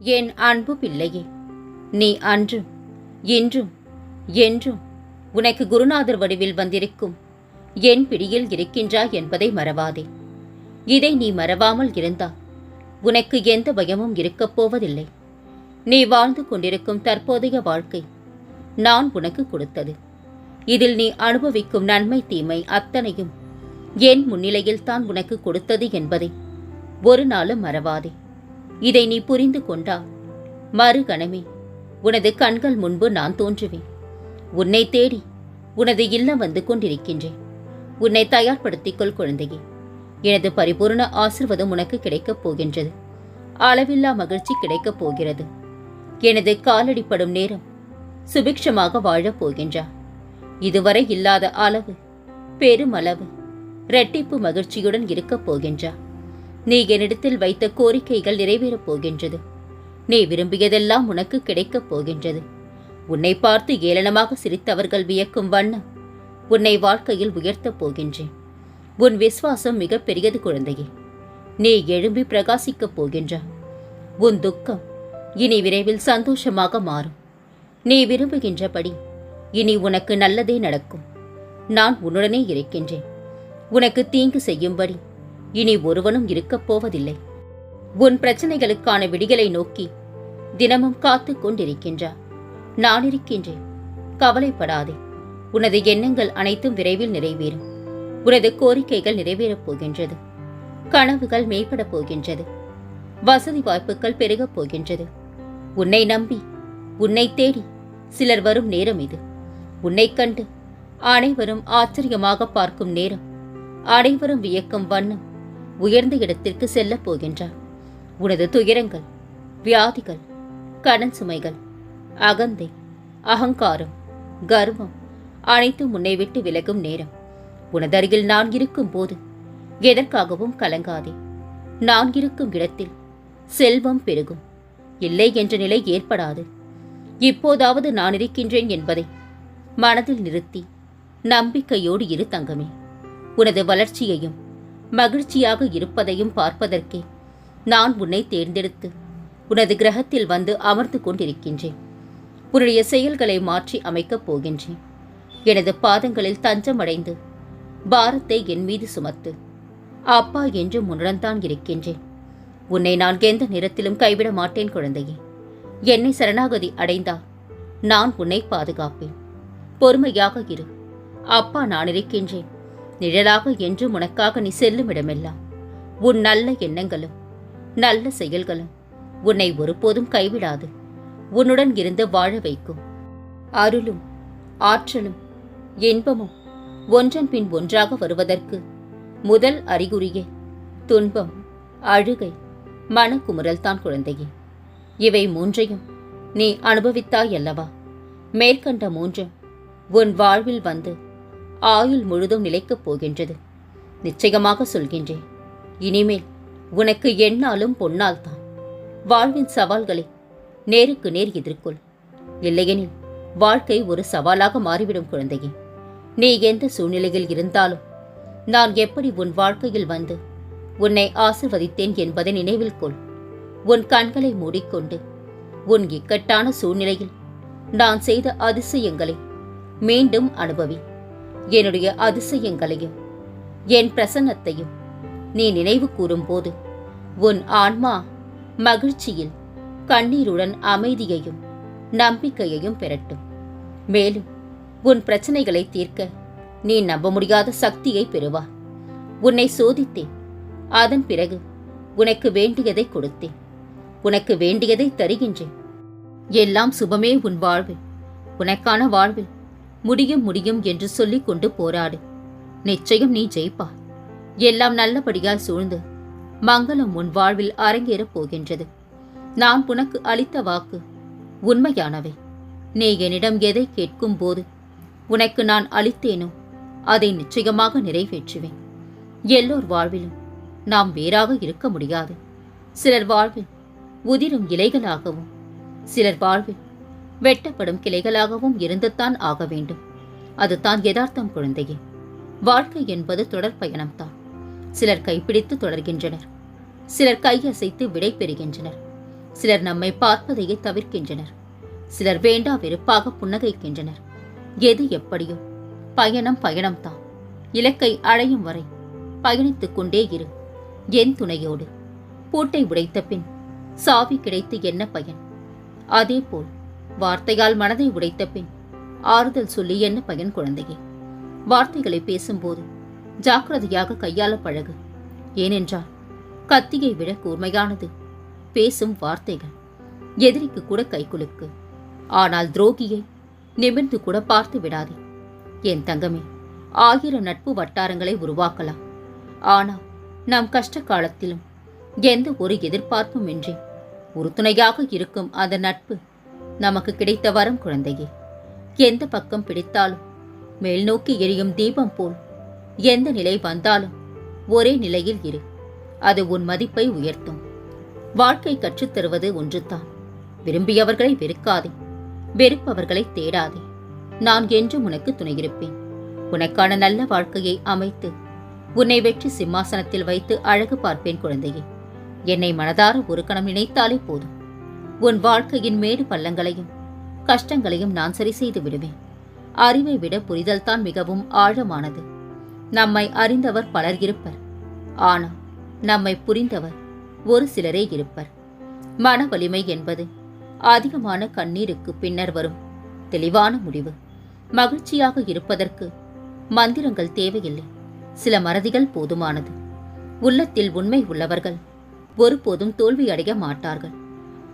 என் அன்பு பிள்ளையே நீ அன்றும் இன்றும் என்றும் உனக்கு குருநாதர் வடிவில் வந்திருக்கும் என் பிடியில் இருக்கின்றாய் என்பதை மறவாதே. இதை நீ மறவாமல் இருந்தால் உனக்கு எந்த பயமும் இருக்கப் போவதில்லை. நீ வாழ்ந்து கொண்டிருக்கும் தற்போதைய வாழ்க்கை நான் உனக்கு கொடுத்தது. இதில் நீ அனுபவிக்கும் நன்மை தீமை அத்தனையும் என் முன்னிலையில் தான் உனக்கு கொடுத்தது என்பதை ஒரு நாளும் மறவாதே. இதை நீ புரிந்து கொண்டால் மறுகணமே உனது கண்கள் முன்பு நான் தோன்றுவேன். உன்னை தேடி உனது இல்லம் வந்து கொண்டிருக்கின்றேன். உன்னை தயார்படுத்திக் கொள் குழந்தையே எனது பரிபூர்ண ஆசிர்வாதம் உனக்கு கிடைக்கப் போகின்றது. அளவில்லா மகிழ்ச்சி கிடைக்கப் போகிறது. எனது காலடிப்படும் நேரம் சுபிக்ஷமாக வாழப் போகின்றா? இதுவரை இல்லாத அளவு பெருமளவு இரட்டிப்பு மகிழ்ச்சியுடன் இருக்கப் போகின்றா? நீ என்னிடத்தில் வைத்த கோரிக்கைகள் நிறைவேறப் போகின்றது. நீ விரும்பியதெல்லாம் உனக்கு கிடைக்கப் போகின்றது. உன்னை பார்த்து ஏளனமாக சிரித்தவர்கள் வியக்கும் வண்ணம் உன்னை வாழ்க்கையில் உயர்த்தப் போகின்றேன். உன் விசுவாசம் மிக பெரியது குழந்தையே. நீ எழும்பி பிரகாசிக்கப் போகின்றா உன் துக்கம் இனி விரைவில் சந்தோஷமாக மாறும். நீ விரும்புகின்றபடி இனி உனக்கு நல்லதே நடக்கும். நான் உன்னுடனே இருக்கின்றேன். உனக்கு தீங்கு செய்யும்படி இனி ஒருவனும் இருக்கப் போவதில்லை. உன் பிரச்சனைகளுக்கான விடிகளை நோக்கி தினமும் காத்து கொண்டிருக்கின்றார் நான் இருக்கின்றேன். கவலைப்படாதே. உனது எண்ணங்கள் அனைத்தும் விரைவில் நிறைவேறும். உனது கோரிக்கைகள் நிறைவேறப் போகின்றது. கனவுகள் மேம்படப் போகின்றது. வசதி வாய்ப்புகள் பெருகப் போகின்றது. உன்னை நம்பி உன்னை தேடி சிலர் வரும் நேரம் இது. உன்னைக் கண்டு அனைவரும் ஆச்சரியமாக பார்க்கும் நேரம். அனைவரும் வியக்கும் வண்ணம். உயர்ந்த இடத்திற்கு செல்லப் போகின்றார். உனது துயரங்கள் வியாதிகள் கடன் சுமைகள் அகந்தை அகங்காரம் கர்வம் அனைத்தும் உன்னை விட்டு விலகும் நேரம். உனதருகில் நான் இருக்கும் போது எதற்காகவும் கலங்காதே. நான் இருக்கும் இடத்தில் செல்வம் பெருகும். இல்லை என்ற நிலை ஏற்படாது. இப்போதாவது நான் இருக்கின்றேன் என்பதை மனதில் நிறுத்தி நம்பிக்கையோடு இரு தங்கமே. உனது வளர்ச்சியையும் மகிழ்ச்சியாக இருப்பதையும் பார்ப்பதற்கே நான் உன்னை தேர்ந்தெடுத்து உனது கிரகத்தில் வந்து அமர்ந்து கொண்டிருக்கின்றேன். உன்னுடைய செயல்களை மாற்றி அமைக்கப் போகின்றேன். எனது பாதங்களில் தஞ்சமடைந்து பாரத்தை என் மீது சுமத்து அப்பா என்று உன்னுடன்தான் இருக்கின்றேன். உன்னை நான் எந்த நேரத்திலும் கைவிட மாட்டேன் குழந்தையே. என்னை சரணாகதி அடைந்தா நான் உன்னை பாதுகாப்பேன். பொறுமையாக இரு. அப்பா நான் இருக்கின்றேன். நிழலாக என்றும் உனக்காக நீ செல்லும் இடமெல்லாம் உன் நல்ல எண்ணங்களும் நல்ல செயல்களும் உன்னை ஒருபோதும் கைவிடாது. உன்னுடன் இருந்து வாழ வைக்கும். அருளும் ஆற்றலும் இன்பமும் ஒன்றன் பின் ஒன்றாக வருவதற்கு முதல் அறிகுறியே துன்பம் அழுகை மனக்குமுறல்தான் குழந்தையே. இவை மூன்றையும் நீ அனுபவித்தாயல்லவா? மேற்கண்ட மூன்றும் உன் வாழ்வில் வந்து ஆயுள் முழுதும் நிலைக்கப் போகின்றது. நிச்சயமாக சொல்கின்றேன். இனிமேல் உனக்கு என்னாலும் பொன்னால் தான் வாழ்வின் சவால்களை நேருக்கு நேர் எதிர்கொள். இல்லையெனில் வாழ்க்கை ஒரு சவாலாக மாறிவிடும் குழந்தையே. நீ எந்த சூழ்நிலையில் இருந்தாலும் நான் எப்படி உன் வாழ்க்கையில் வந்து உன்னை ஆசிர்வதித்தேன் என்பதை நினைவில் கொள். உன் கண்களை மூடிக்கொண்டு உன் இக்கட்டான சூழ்நிலையில் நான் செய்த அதிசயங்களை மீண்டும் அனுபவி. என்னுடைய அதிசயங்களையும் என் பிரசன்னத்தையும் நீ நினைவு கூறும்போது உன் ஆன்மா மகிழ்ச்சியில் கண்ணீருடன் அமைதியையும் நம்பிக்கையையும் பெறட்டும். மேலும் உன் பிரச்சனைகளை தீர்க்க நீ நம்ப முடியாத சக்தியை பெறுவா உன்னை சோதித்தேன். அதன் பிறகு உனக்கு வேண்டியதை கொடுத்தேன். உனக்கு வேண்டியதை தருகின்றேன். எல்லாம் சுபமே உன் வாழ்வில். உனக்கான வாழ்வில் முடியும் முடியும் என்று சொல்லிக் கொண்டு போராடு. நிச்சயம் நீ ஜெயிப்பா. எல்லாம் நல்லபடியாய் சூழ்ந்து மங்களம் உன் வாழ்வில் அரங்கேறப் போகின்றது. நான் உனக்கு அளித்த வாக்கு உண்மையானவை. நீ என்னிடம் எதை கேட்கும் போது உனக்கு நான் அளித்தேனோ அதை நிச்சயமாக நிறைவேற்றுவேன். எல்லோர் வாழ்விலும் நாம் வேறாக இருக்க முடியாது. சிலர் வாழ்வில் உதிரும் இலைகளாகவும் சிலர் வாழ்வில் வெட்டப்படும் கிளைகளாகவும் இருந்துத்தான் ஆக வேண்டும். அதுதான் யதார்த்தம் குழந்தையே. வாழ்க்கை என்பது தொடர் பயணம்தான். சிலர் கைப்பிடித்து தொடர்கின்றனர். சிலர் கையசைத்து விடை பெறுகின்றனர். சிலர் நம்மை பார்ப்பதையே தவிர்க்கின்றனர். சிலர் வேண்டா வெறுப்பாக புன்னகைக்கின்றனர். எது எப்படியோ. பயணம் பயணம்தான். இலக்கை அடையும் வரை பயணித்துக் கொண்டே இரு. என் துணையோடு. பூட்டை உடைத்த பின் சாவி கிடைத்து என்ன பயன்? அதேபோல் வார்த்தையால் மனதை உடைத்த பின் ஆறுதல் சொல்லி என்ன பயன் குழந்தையே? வார்த்தைகளை பேசும்போது ஜாக்கிரதையாக கையாள பழகு. ஏனென்றால் கத்தியை விட கூர்மையானது பேசும் வார்த்தைகள் எதிரிக்கு கூட கைக்குலுக்கு ஆனால் துரோகியை நிமிர்ந்து கூட பார்த்து விடாதே. என் தங்கமே ஆயிரம் நட்பு வட்டாரங்களை உருவாக்கலாம். ஆனால் நம் கஷ்ட காலத்திலும் எந்த ஒரு எதிர்பார்ப்பும் இன்றி உறுதுணையாக இருக்கும் அந்த நட்பு நமக்கு கிடைத்த வரம் குழந்தையே. எந்த பக்கம் பிடித்தாலும் மேல் நோக்கி எரியும் தீபம் போல் எந்த நிலை வந்தாலும் ஒரே நிலையில் இரு. அது உன் மதிப்பை உயர்த்தும். வாழ்க்கை கற்றுத் தருவது ஒன்றுதான். விரும்பியவர்களை வெறுக்காதே. வெறுப்பவர்களை தேடாதே. நான் என்றும் உனக்கு துணையிருப்பேன். உனக்கான நல்ல வாழ்க்கையை அமைத்து உன்னை வெற்றி சிம்மாசனத்தில் வைத்து அழகு பார்ப்பேன் குழந்தையே. என்னை மனதார ஒரு கணம் நினைத்தாலே போதும். உன் வாழ்க்கையின் மேடு பள்ளங்களையும் கஷ்டங்களையும் நான் சரி செய்து விடுவேன். அறிவை விட புரிதல்தான் மிகவும் ஆழமானது. நம்மை அறிந்தவர் பலர் இருப்பர். ஆனால் நம்மை புரிந்தவர் ஒரு சிலரே இருப்பர். மன வலிமை என்பது அதிகமான கண்ணீருக்கு பின்னர் வரும். தெளிவான முடிவு. மகிழ்ச்சியாக இருப்பதற்கு மந்திரங்கள் தேவையில்லை. சில மறதிகள் போதுமானது. உள்ளத்தில் உண்மை உள்ளவர்கள் ஒருபோதும் தோல்வியடைய மாட்டார்கள்.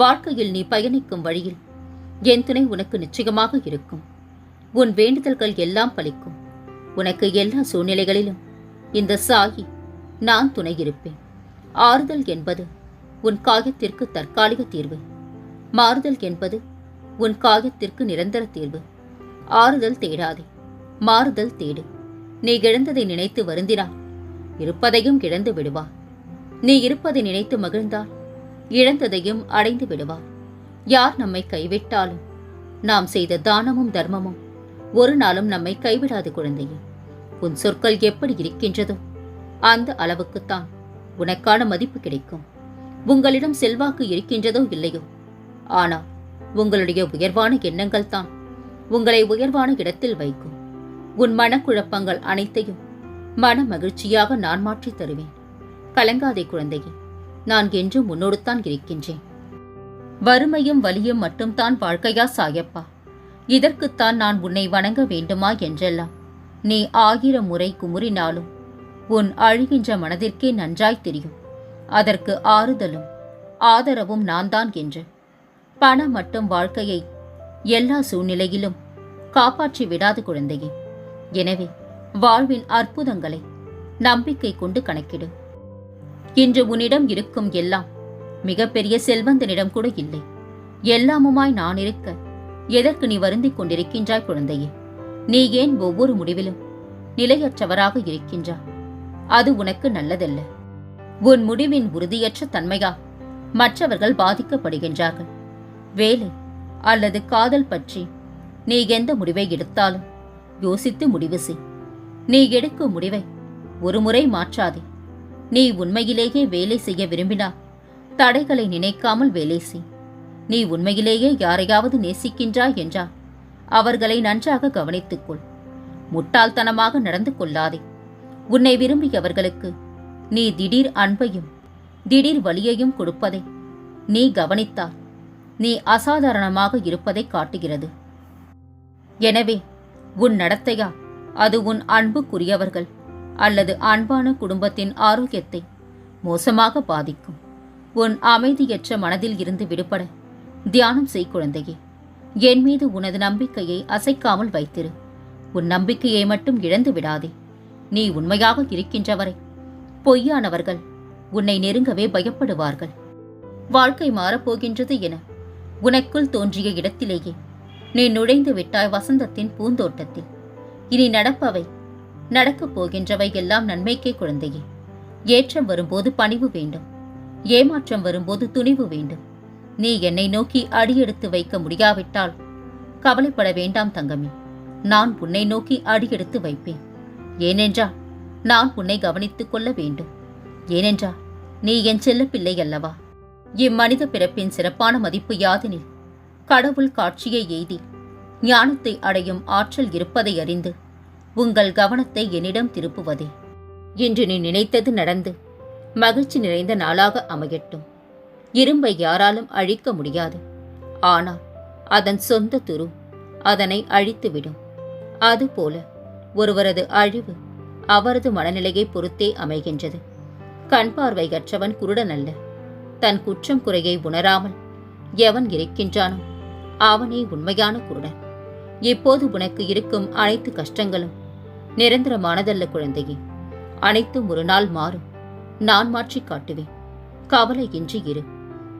வாழ்க்கையில் நீ பயணிக்கும் வழியில் என் துணை உனக்கு நிச்சயமாக இருக்கும். உன் வேண்டுதல்கள் எல்லாம் பலிக்கும். உனக்கு எல்லா சூழ்நிலைகளிலும் இந்த சாயி நான் துணை இருப்பேன். ஆறுதல் என்பது உன் காயத்திற்கு தற்காலிக தீர்வு. மாறுதல் என்பது உன் காயத்திற்கு நிரந்தர தீர்வு. ஆறுதல் தேடாதே மாறுதல் தேடு. நீ இழந்ததை நினைத்து வருந்தினாய் இருப்பதையும் இழந்து விடுவார் நீ இருப்பதை நினைத்து மகிழ்ந்தால் இழந்ததையும் அடைந்து விடுவார் யார் நம்மை கைவிட்டாலும்? நாம் செய்த தானமும் தர்மமும். ஒரு நாளும் நம்மை கைவிடாது குழந்தையே. உன் சொற்கள் எப்படி இருக்கின்றதோ அந்த அளவுக்குத்தான் உனக்கான மதிப்பு கிடைக்கும். உங்களிடம் செல்வாக்கு இருக்கின்றதோ இல்லையோ? ஆனால் உங்களுடைய உயர்வான எண்ணங்கள் தான் உங்களை உயர்வான இடத்தில் வைக்கும். உன் மனக்குழப்பங்கள் அனைத்தையும் மன மகிழ்ச்சியாக நான் மாற்றித் தருவேன். கலங்காதே குழந்தையே. நான் என்றும் உன்னோடுத்தான் இருக்கின்றேன். வறுமையும் வலியும் மட்டும்தான் வாழ்க்கையா சாயப்பா. இதற்குத்தான் நான் உன்னை வணங்க வேண்டுமா என்றெல்லாம். நீ ஆயிரம் முறை குமுறினாலும் உன் அழுகின்ற மனதிற்கே நன்றாய் தெரியும். அதற்கு ஆறுதலும் ஆதரவும் நான் தான் என்று. பணம் மட்டும் வாழ்க்கையை எல்லா சூழ்நிலையிலும் காப்பாற்றி விடாது குழந்தையே. எனவே வாழ்வின் அற்புதங்களை நம்பிக்கை கொண்டு கணக்கிடு. இன்று உன்னிடம் இருக்கும் எல்லாம் மிகப்பெரிய செல்வந்தனிடம் கூட இல்லை. எல்லாமுமாய் நான் இருக்க எதற்கு நீ வருந்திக் கொண்டிருக்கின்றாய் குழந்தையே? நீ ஏன் ஒவ்வொரு முடிவிலும் நிலையற்றவராக இருக்கின்றாய்? அது உனக்கு நல்லதல்ல. உன் முடிவின் உறுதியற்ற தன்மையா மற்றவர்கள் பாதிக்கப்படுகின்றார்கள். வேலை அல்லது காதல் பற்றி நீ எந்த முடிவை எடுத்தாலும் யோசித்து முடிவு செய். நீ எடுக்கும் முடிவை ஒருமுறை மாற்றாதே. நீ உண்மையிலேயே வேலை செய்ய விரும்பினா தடைகளை நினைக்காமல் வேலை செய். நீ உண்மையிலேயே யாரையாவது நேசிக்கின்றாய் என்றால் அவர்களை நன்றாக கவனித்துக்கொள் முட்டாள்தனமாக நடந்து கொள்ளாதே. உன்னை விரும்பியவர்களுக்கு நீ திடீர் அன்பையும் திடீர் வலியையும் கொடுப்பதை நீ கவனித்தால் நீ அசாதாரணமாக இருப்பதை காட்டுகிறது. எனவே உன் நடத்தையா அது உன் அன்புக்குரியவர்கள். அல்லது அன்பான குடும்பத்தின் ஆரோக்கியத்தை மோசமாக பாதிக்கும். உன் அமைதியற்ற மனதில் இருந்து விடுபட தியானம் செய் குழந்தையே. என் மீது உனது நம்பிக்கையை அசைக்காமல் வைத்திரு. உன் நம்பிக்கையை மட்டும் இழந்து விடாதே. நீ உண்மையாக இருக்கின்றவரை. பொய்யானவர்கள் உன்னை நெருங்கவே பயப்படுவார்கள். வாழ்க்கை மாறப்போகின்றது என உனக்குள் தோன்றிய இடத்திலேயே நீ நுழைந்து விட்டாய் வசந்தத்தின் பூந்தோட்டத்தில். இனி நடப்பவை நடக்கப் போகின்றவை எல்லாம் நன்மைக்கே குழந்தையே. ஏற்றம் வரும்போது பணிவு வேண்டும். ஏமாற்றம் வரும்போது துணிவு வேண்டும். நீ என்னை நோக்கி அடியெடுத்து வைக்க முடியாவிட்டால் கவலைப்பட வேண்டாம் தங்கமே. நான் உன்னை நோக்கி அடியெடுத்து வைப்பேன். ஏனென்றால் நான் உன்னை கவனித்துக் கொள்ள வேண்டும். ஏனென்றால் நீ என் செல்ல பிள்ளை அல்லவா? இம்மனித பிறப்பின் சிறப்பான மதிப்பு யாதெனில்? கடவுள் காட்சியை எய்தி ஞானத்தை அடையும் ஆற்றல் இருப்பதை அறிந்து உங்கள் கவனத்தை என்னிடம் திருப்புவதே. இன்று நீ நினைத்தது நடந்து மகிழ்ச்சி நிறைந்த நாளாக அமையட்டும். இரும்பை யாராலும் அழிக்க முடியாது. ஆனால் அதன் சொந்த துரு அதனை அழித்துவிடும். அதுபோல ஒருவரது அழிவு அவரது மனநிலையை பொறுத்தே அமைகின்றது. கண் பார்வையற்றவன் குருடன் அல்ல. தன் குற்றம் குறையை உணராமல் எவன் இருக்கின்றானோ அவனே உண்மையான குருடன். இப்போது உனக்கு இருக்கும் அனைத்து கஷ்டங்களும் நிரந்தரமானதல்ல குழந்தையே. அனைத்தும் ஒரு நாள் மாறும். நான் மாற்றிக் காட்டுவேன். கவலையின்றி இரு.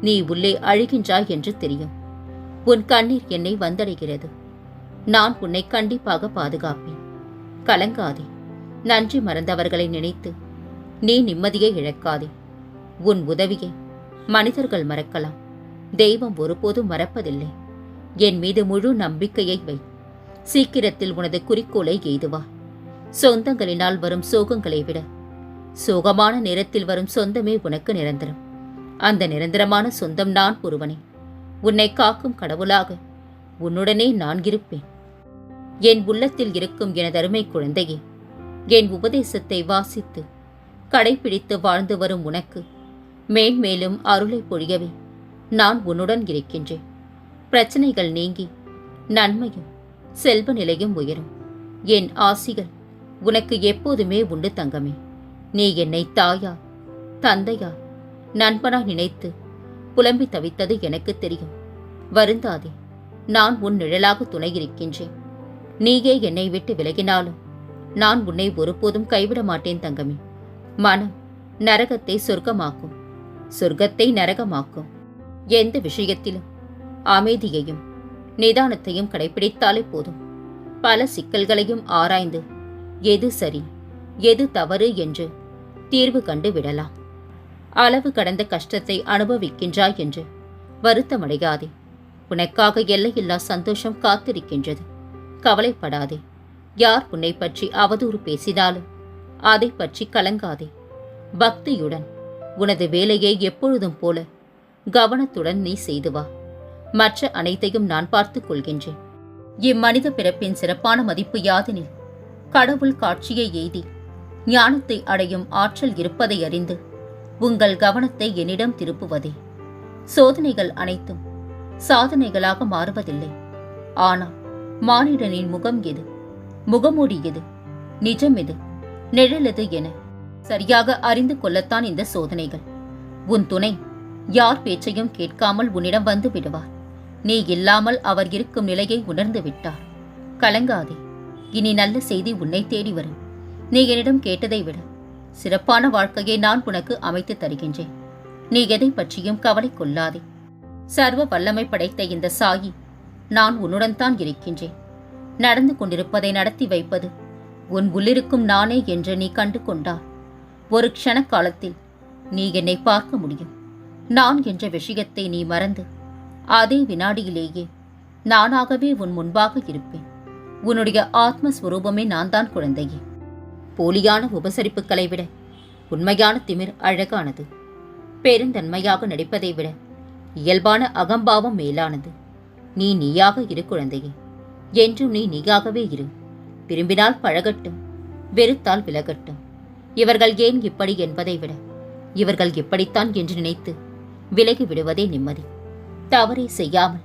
நீ உள்ளே அழுகின்றாய் என்று தெரியும். உன் கண்ணீர் என்னை வந்தடைகிறது. நான் உன்னை கண்டிப்பாக பாதுகாப்பேன். கலங்காதே. நன்றி மறந்தவர்களை நினைத்து. நீ நிம்மதியை இழக்காதே. உன் உதவியை மனிதர்கள் மறக்கலாம். தெய்வம் ஒருபோதும் மறப்பதில்லை. என் மீது முழு நம்பிக்கையை வை. சீக்கிரத்தில் உனது குறிக்கோளை எய்துவா சொந்தங்களினால் வரும் சோகங்களை விட சோகமான நேரத்தில் வரும் சொந்தமே உனக்கு நிரந்தரம். அந்த நிரந்தரமான சொந்தம் நான் ஒருவனே. உன்னை காக்கும் கடவுளாக உன்னுடனே நான் இருப்பேன். என் உள்ளத்தில் இருக்கும் எனதருமை குழந்தையே என் உபதேசத்தை வாசித்து கடைபிடித்து வாழ்ந்து வரும் உனக்கு மேன்மேலும் அருளை பொழியவே நான் உன்னுடன் இருக்கின்றேன். பிரச்சனைகள் நீங்கி நன்மையும் செல்வ நிலையும் உயரும். என் ஆசிகள் உனக்கு எப்போதுமே உண்டு தங்கமே. நீ என்னை தாயா தந்தையா நண்பனா நினைத்து புலம்பி தவித்தது எனக்கு தெரியும். வருந்தாதே நான் உன் நிழலாக துணையிருக்கின்றேன். நீயே என்னை விட்டு விலகினாலும் நான் உன்னை ஒருபோதும் கைவிட மாட்டேன் தங்கமே. மனம் நரகத்தை சொர்க்கமாக்கும் சொர்க்கத்தை நரகமாக்கும். எந்த விஷயத்திலும் அமைதியையும் நிதானத்தையும் கடைபிடித்தாலே போதும். பல சிக்கல்களையும் ஆராய்ந்து எது சரி எது தவறு என்று தீர்வு கண்டு விடலாம். அளவு கடந்த கஷ்டத்தை அனுபவிக்கின்றாய் என்று வருத்தமடையாதே. உனக்காக எல்லையில்லா சந்தோஷம் காத்திருக்கின்றது. கவலைப்படாதே. யார் உன்னை பற்றி அவதூறு பேசினாலும் அதை பற்றி கலங்காதே. பக்தியுடன் உனது வேலையை எப்பொழுதும் போல கவனத்துடன் நீ செய்து வா. மற்ற அனைத்தையும் நான் பார்த்துக் கொள்கின்றேன். இம்மனித பிறப்பின் சிறப்பான மதிப்பு யாதெனில் கடவுள் காட்சியை எய்தி ஞானத்தை அடையும் ஆற்றல் இருப்பதை அறிந்து உங்கள் கவனத்தை என்னிடம் திருப்புவதே. சோதனைகள் அனைத்தும் சாதனைகளாக மாறுவதில்லை. ஆனால் மானிடனின் முகம் எது? முகமூடி எது? நிஜம் எது? நிழலெது என சரியாக அறிந்து கொள்ளத்தான் இந்த சோதனைகள். உன் துணை யார் பேச்சையும் கேட்காமல் உன்னிடம் வந்து விடுவார். நீ இல்லாமல் அவர் இருக்கும் நிலையை உணர்ந்து விட்டார். கலங்காதே. இனி நல்ல செய்தி உன்னை தேடி வரும். நீ என்னிடம் கேட்டதை விட. சிறப்பான வாழ்க்கையை நான் உனக்கு அமைத்து தருகின்றேன். நீ எதை பற்றியும் கவலை கொள்ளாதே. சர்வ வல்லமை படைத்த இந்த சாயி நான் உன்னுடன் தான் இருக்கின்றேன். நடந்து கொண்டிருப்பதை நடத்தி வைப்பது உன் உள்ளிருக்கும் நானே என்று நீ கண்டு கொண்டால் ஒரு க்ஷண காலத்தில் நீ என்னை பார்க்க முடியும். நான் என்ற விஷயத்தை நீ மறந்து அதே வினாடியிலேயே நானாகவே உன் முன்பாக இருப்பேன். உன்னுடைய ஆத்மஸ்வரூபமே நான் தான் குழந்தையே. போலியான உபசரிப்புகளை விட உண்மையான திமிர் அழகானது. பெருந்தன்மையாக நடிப்பதை விட இயல்பான அகம்பாவம் மேலானது. நீ நீயாக இரு குழந்தையே. என்றும் நீ நீயாகவே இரு. விரும்பினால் பழகட்டும் வெறுத்தால் விலகட்டும். இவர்கள் ஏன் இப்படி என்பதை விட இவர்கள் இப்படித்தான் என்று நினைத்து விலகி விடுவதே நிம்மதி. தவறே செய்யாமல்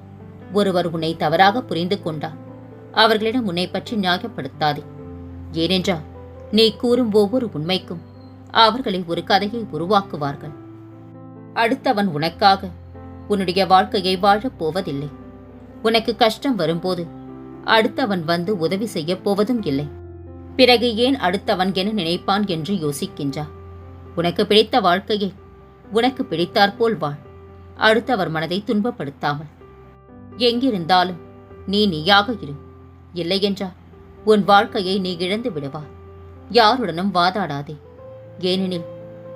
ஒருவர் உன்னை தவறாக புரிந்து கொண்டான் அவர்களிடம் உன்னை பற்றி நியாயப்படுத்தாதே. ஏனென்றால் நீ கூறும் ஒவ்வொரு உண்மைக்கும் அவர்களை ஒரு கதையை உருவாக்குவார்கள். அடுத்தவன் உனக்காக உன்னுடைய வாழ்க்கையை வாழப் போவதில்லை. உனக்கு கஷ்டம் வரும்போது அடுத்தவன் வந்து உதவி செய்யப் போவதும் இல்லை. பிறகு ஏன் அடுத்தவன் என நினைப்பான் என்று யோசிக்கின்றா உனக்கு பிடித்த வாழ்க்கையை உனக்கு பிடித்தாற்போல் வாழ். அடுத்தவர் மனதை துன்பப்படுத்தாமல். எங்கிருந்தாலும் நீ நீயாக இரு. இல்லையென்றால் உன் வாழ்க்கையை நீ இழந்து விடுவா? யாருடனும் வாதாடாதே. ஏனெனில்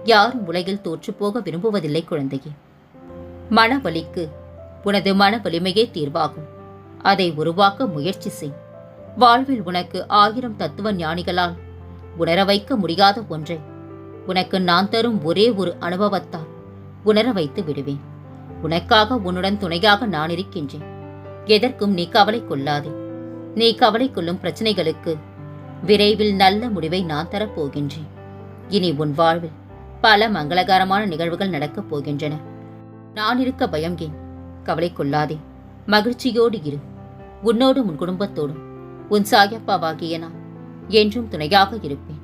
யாரும் உலகில் தோற்றுப்போக விரும்புவதில்லை குழந்தையே. மனவலிக்கு உனது மன வலிமையே தீர்வாகும். அதை உருவாக்க முயற்சி செய். வாழ்வில் உனக்கு ஆயிரம் தத்துவ ஞானிகளால் உணர வைக்க முடியாத ஒன்றை உனக்கு நான் தரும் ஒரே ஒரு அனுபவத்தால் உணர வைத்து விடுவேன். உனக்காக உன்னுடன் துணையாக நான் இருக்கின்றேன். எதற்கும் நீ கவலை கொள்ளாதே. நீ கவலை கொள்ளும் பிரச்சனைகளுக்கு விரைவில் நல்ல முடிவை நான் தரப்போகின்றேன். இனி உன் வாழ்வில் பல மங்களகரமான நிகழ்வுகள் நடக்கப் போகின்றன. நான் இருக்க பயம் ஏன்? கவலை கொள்ளாதே. மகிழ்ச்சியோடு இரு. உன்னோடும் உன் குடும்பத்தோடும். உன் சாயப்பாவாகிய நான் என்றும் துணையாக இருப்பேன்.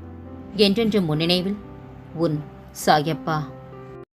என்றென்றும் முன்னினைவில் உன் சாயப்பா.